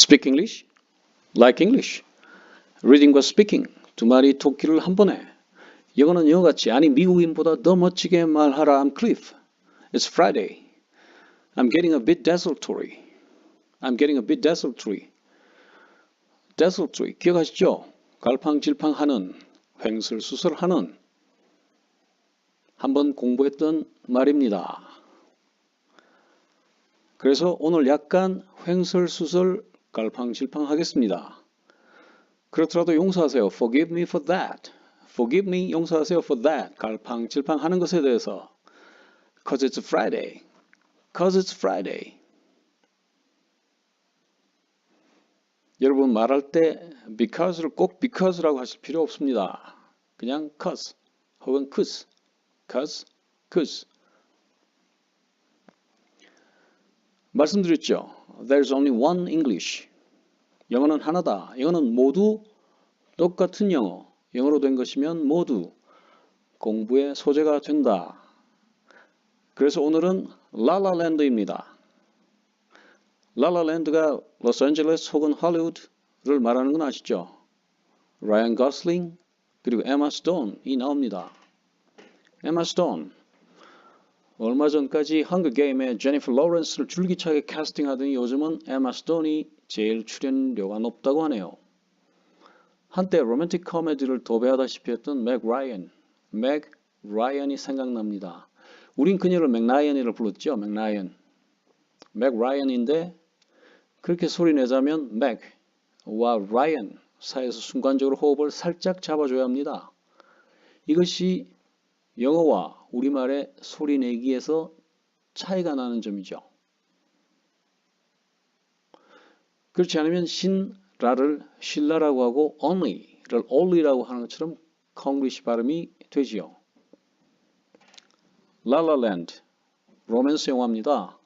Speak English, like English. Reading과 speaking 두 마리 토끼를 한 번에. 영어는 영어같이 아니 미국인보다 더 멋지게 말하라. I'm Cliff. It's Friday. I'm getting a bit desultory. I'm getting a bit desultory. desultory 기억하시죠? 갈팡질팡하는, 횡설수설하는 한번 공부했던 말입니다. 그래서 오늘 약간 횡설수설 갈팡질팡 하겠습니다. 그렇더라도 용서하세요. Forgive me for that. Forgive me 용서하세요 for that. 갈팡질팡 하는 것에 대해서. Cause it's Friday. Cause it's Friday. 여러분 말할 때 because를 꼭 because라고 하실 필요 없습니다. 그냥 cause 혹은 cause, cause, cause. 말씀드렸죠. There's only one English. 영어는 하나다. 영어는 모두 똑같은 영어. 영어로 된 것이면 모두 공부의 소재가 된다. 그래서 오늘은 라라랜드입니다. 라라랜드가 로스앤젤레스 혹은 할리우드를 말하는 건 아시죠? 라이언 거슬링 그리고 에마 스톤이 나옵니다. 에마 스톤 얼마 전까지 헝거 게임에 제니퍼 로렌스를 줄기차게 캐스팅하더니 요즘은 에마 스톤이 제일 출연료가 높다고 하네요. 한때 로맨틱 코미디를 도배하다시피 했던 맥 라이언, 맥 라이언이 생각납니다. 우린 그녀를 맥라이언이라 불렀죠. 맥라이언. 맥 라이언인데 그렇게 소리 내자면 맥와 라이언 사이에서 순간적으로 호흡을 살짝 잡아줘야 합니다. 이것이 영어와 우리말의 소리 내기에서 차이가 나는 점이죠. 그렇지 않으면 신라를 신라라고 하고 only를 only라고 하는 것처럼 콩글리시 발음이 되지요. 라라랜드 로맨스 영화입니다.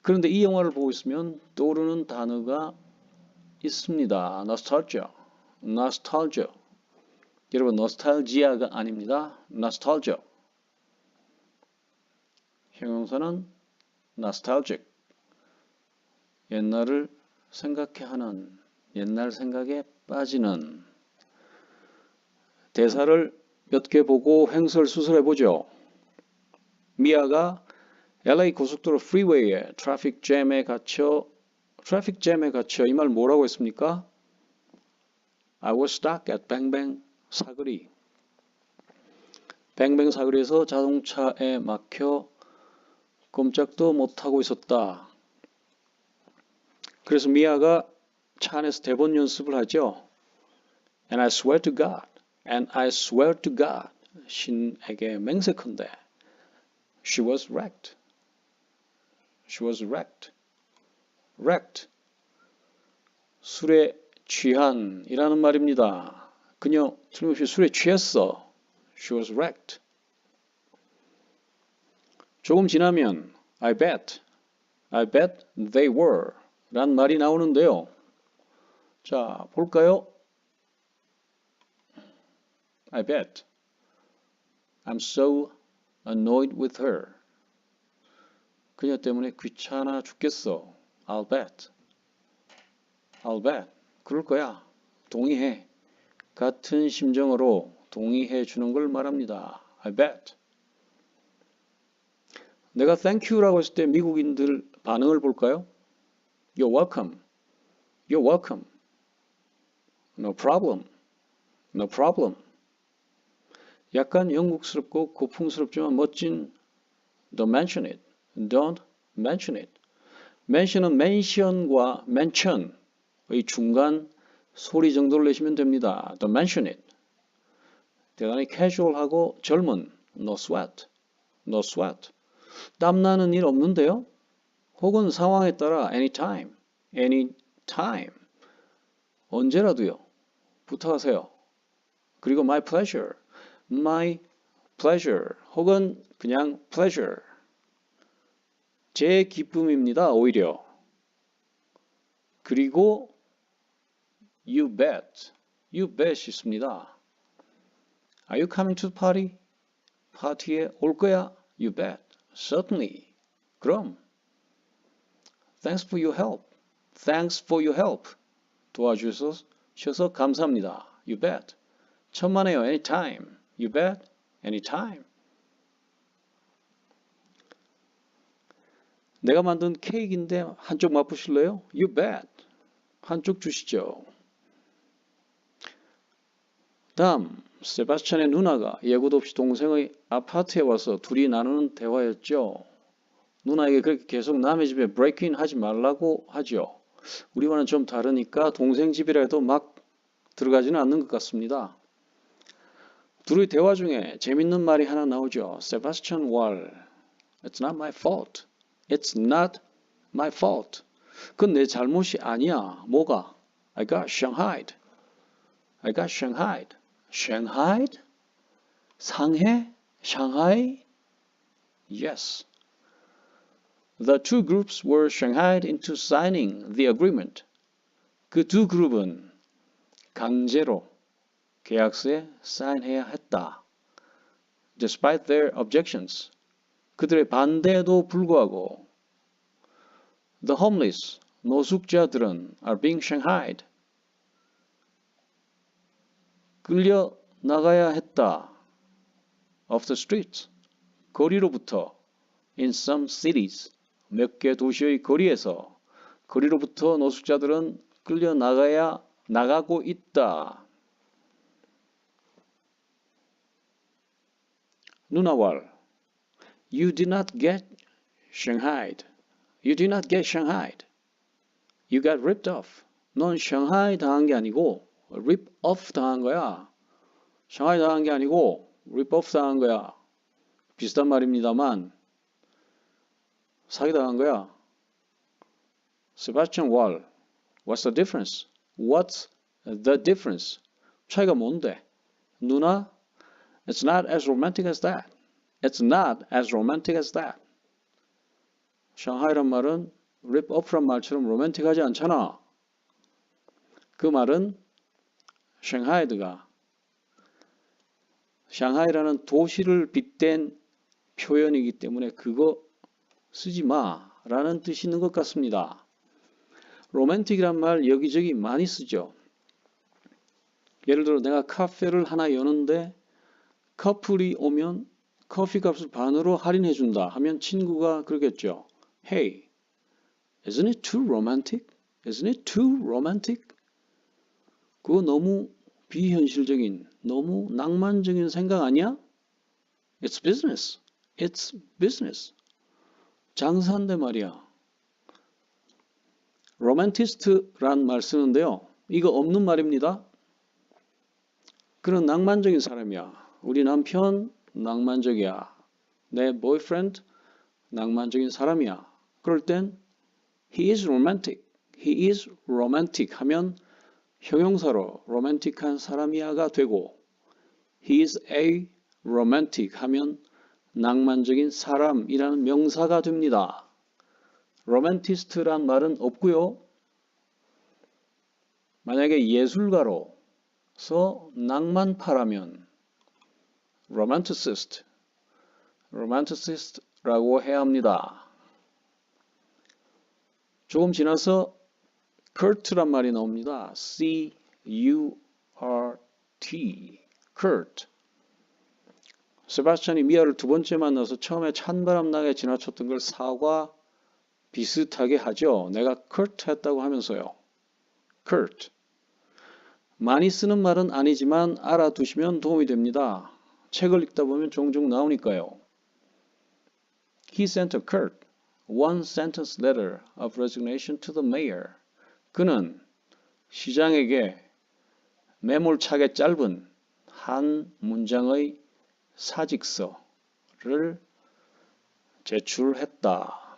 그런데 이 영화를 보고 있으면 떠오르는 단어가 있습니다. nostalgia, nostalgia. 여러분, nostalgia가 아닙니다. nostalgia. 형용사는 nostalgic. 옛날을 생각해 하는, 옛날 생각에 빠지는 대사를 몇 개 보고 횡설 수설해 보죠. 미아가 LA 고속도로 프리웨이에 트래픽 잼에 갇혀 트래픽 잼에 갇혀 이 말 뭐라고 했습니까? I was stuck at 뱅뱅 사거리. 뱅뱅 사거리에서 자동차에 막혀 꼼짝도 못하고 있었다. 그래서 미아가 차 안에서 대본 연습을 하죠. And I swear to God, and I swear to God, 신에게 맹세컨대. She was wrecked. She was wrecked. wrecked. 술에 취한이라는 말입니다. 그녀 틀림없이 술에 취했어. She was wrecked. 조금 지나면 I bet, I bet they were 란 말이 나오는데요. 자, 볼까요? I bet. I'm so annoyed with her. 그녀 때문에 귀찮아 죽겠어. I'll bet. I'll bet. 그럴 거야. 동의해. 같은 심정으로 동의해 주는 걸 말합니다. I bet. 내가 thank you라고 했을 때 미국인들 반응을 볼까요? You're welcome. You're welcome. No problem. No problem. 약간 영국스럽고 고풍스럽지만 멋진 Don't mention it. Don't mention it. mention은 mention과 mention의 중간 소리 정도를 내시면 됩니다. Don't mention it. 대단히 casual하고 젊은 no sweat. no sweat. 땀나는 일 없는데요? 혹은 상황에 따라 anytime, anytime. 언제라도요. 부탁하세요. 그리고 my pleasure, my pleasure 혹은 그냥 pleasure. 제 기쁨입니다. 오히려. 그리고 you bet, you bet 있습니다. Are you coming to the party? 파티에 올 거야? You bet. Certainly. 그럼. Thanks for your help. Thanks for your help. 도와주셔서 감사합니다. You bet. 천만에요. Anytime. You bet. Anytime. 내가 만든 케이크인데 한쪽 맛보실래요? You bet. 한쪽 주시죠. 다음, 세바스찬의 누나가 예고도 없이 동생의 아파트에 와서 둘이 나누는 대화였죠. 누나에게 그렇게 계속 남의 집에 브레이크인 하지 말라고 하죠. 우리와는 좀 다르니까 동생 집이라 해도 막 들어가지는 않는 것 같습니다. 둘의 대화 중에 재밌는 말이 하나 나오죠. 세바스찬 왈. It's not my fault. It's not my fault. 그건 내 잘못이 아니야. 뭐가? I got shanghaied. I got shanghaied. shanghaied? 상해? Shanghai? Yes. The two groups were shanghaied into signing the agreement. 그 두 그룹은 강제로 계약서에 사인해야 했다. Despite their objections. 그들의 반대에도 불구하고 The homeless, 노숙자들은 are being shanghaied. 끌려 나가야 했다. Of the streets, 거리로부터 in some cities, 몇 개 도시의 거리에서 거리로부터 노숙자들은 끌려 나가야 나가고 있다. 누나왈, you did not get shanghaied. You did not get shanghaied. You got ripped off. 넌 샹하이 당한 게 아니고 rip off 당한 거야. 샹하이 당한 게 아니고 rip off 당한 거야. 비슷한 말입니다만 사기 당한 거야. Sebastian Wall, what's the difference? What's the difference? 차이가 뭔데? 누나, it's not as romantic as that. It's not as romantic as that. 샹하이란 말은 rip off란 말처럼 로맨틱하지 않잖아. 그 말은 샹하이드가 샹하이라는 도시를 빗댄 표현이기 때문에 그거 쓰지 마라는 뜻이 있는 것 같습니다. 로맨틱이란 말 여기저기 많이 쓰죠. 예를 들어 내가 카페를 하나 여는데 커플이 오면 커피 값을 반으로 할인해 준다 하면 친구가 그러겠죠. Hey, isn't it too romantic? Isn't it too romantic? 그거 너무 비현실적인, 너무 낭만적인 생각 아니야? It's business. It's business. 장사인데 말이야. 로맨티스트란 말 쓰는데요. 이거 없는 말입니다. 그런 낭만적인 사람이야. 우리 남편 낭만적이야. 내 boyfriend 낭만적인 사람이야. 그럴 땐 he is romantic. he is romantic 하면 형용사로 로맨틱한 사람이야가 되고 he is a romantic 하면 낭만적인 사람이라는 명사가 됩니다. 로맨티스트란 말은 없고요. 만약에 예술가로서 낭만파라면 romanticist, romanticist라고 해야 합니다. 조금 지나서 curt란 말이 나옵니다. C-U-R-T, curt. 세바스찬이 미아를 두 번째 만나서 처음에 찬바람 나게 지나쳤던 걸 사과 비슷하게 하죠. 내가 curt 했다고 하면서요. curt. 많이 쓰는 말은 아니지만 알아두시면 도움이 됩니다. 책을 읽다 보면 종종 나오니까요. He sent a curt, one sentence letter of resignation to the mayor. 그는 시장에게 매몰차게 짧은 한 문장의 사직서를 제출했다.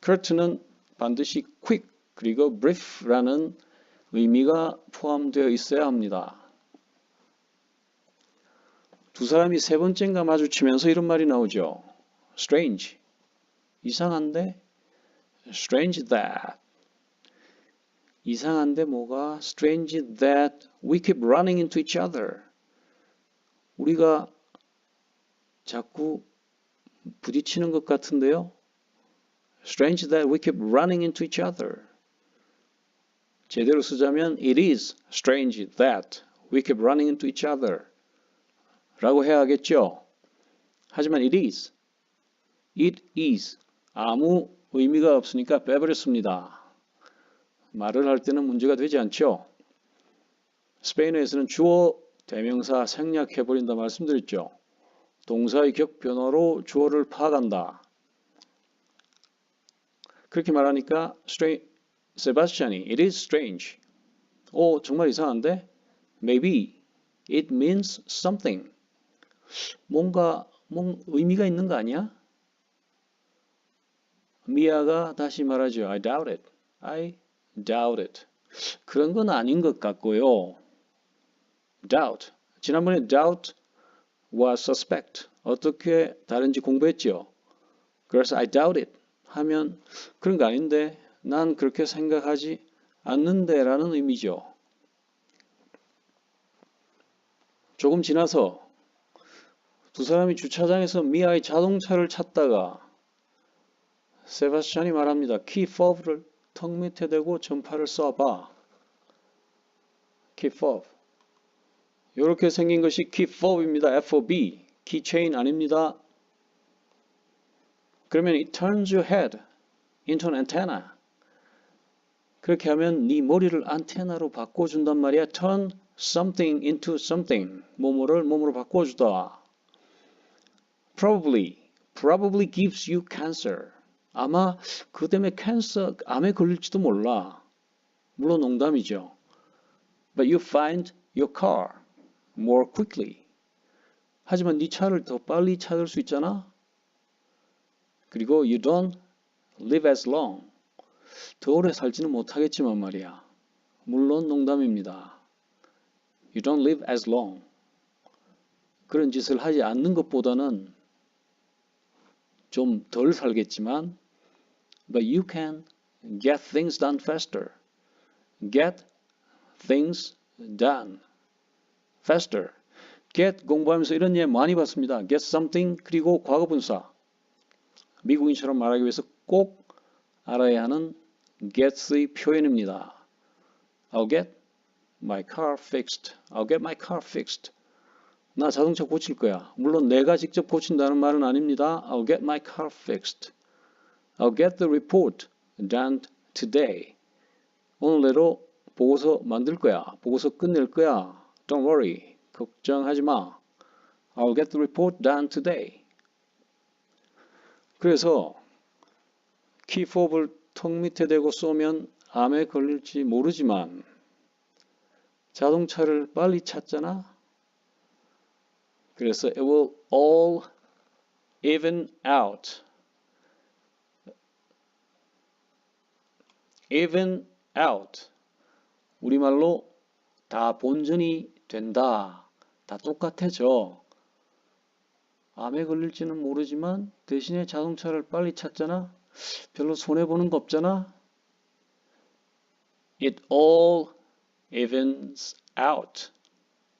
curt는 반드시 quick 그리고 brief라는 의미가 포함되어 있어야 합니다. 두 사람이 세 번째인가 마주치면서 이런 말이 나오죠. strange. 이상한데? strange that. 이상한데 뭐가? strange that we keep running into each other. 우리가 자꾸 부딪히는 것 같은데요. strange that we keep running into each other. 제대로 쓰자면 it is strange that we keep running into each other 라고 해야 하겠죠. 하지만 it is, it is 아무 의미가 없으니까 빼버렸습니다. 말을 할 때는 문제가 되지 않죠. 스페인어에서는 주어 대명사 생략해버린다 말씀드렸죠. 동사의 격 변화로 주어를 파악한다. 그렇게 말하니까 세바스찬이 it is strange. 오 정말 이상한데? Maybe it means something. 뭔가 뭔 의미가 있는 거 아니야? 미아가 다시 말하죠. I doubt it. I doubt it. 그런 건 아닌 것 같고요. doubt. 지난번에 doubt와 suspect 어떻게 다른지 공부했죠. 그래서 I doubt it 하면 그런 거 아닌데 난 그렇게 생각하지 않는데 라는 의미죠. 조금 지나서 두 사람이 주차장에서 미아의 자동차를 찾다가 세바스찬이 말합니다. 키 fob를 턱 밑에 대고 전파를 쏴봐. 키 fob. 이렇게 생긴 것이 키 fob입니다. FOB. 키체인 아닙니다. 그러면 it turns your head into an antenna. 그렇게 하면 네 머리를 안테나로 바꿔준단 말이야. turn something into something. 뭐뭐를 뭐뭐로 바꿔주다. probably, probably gives you cancer. 아마 그 때문에 캔서, 암에 걸릴지도 몰라. 물론 농담이죠. But you find your car more quickly. 하지만 네 차를 더 빨리 찾을 수 있잖아. 그리고 you don't live as long. 더 오래 살지는 못하겠지만 말이야. 물론 농담입니다. You don't live as long. 그런 짓을 하지 않는 것보다는 좀 덜 살겠지만 but you can get things done faster. get things done faster. get 공부하면서 이런 예 많이 봤습니다. get something 그리고 과거분사. 미국인처럼 말하기 위해서 꼭 알아야 하는 get의 표현입니다. I'll get my car fixed. I'll get my car fixed. 나 자동차 고칠 거야. 물론 내가 직접 고친다는 말은 아닙니다. I'll get my car fixed. I'll get the report done today. 오늘 내로 보고서 만들 거야. 보고서 끝낼 거야. Don't worry. 걱정하지 마. I'll get the report done today. 그래서 키포브를 턱 밑에 대고 쏘면 암에 걸릴지 모르지만 자동차를 빨리 찾잖아. 그래서 it will all even out. Even out. 우리말로 다 본전이 된다. 다 똑같아져. 암에 걸릴지는 모르지만 대신에 자동차를 빨리 찾잖아. 별로 손해보는 거 없잖아. It all evens out.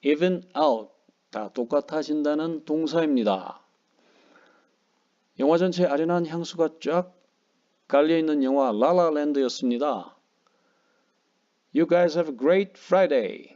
even out. 다 똑같아진다는 동사입니다. 영화 전체에 아련한 향수가 쫙 깔려있는 영화 라라랜드였습니다. You guys have a great Friday.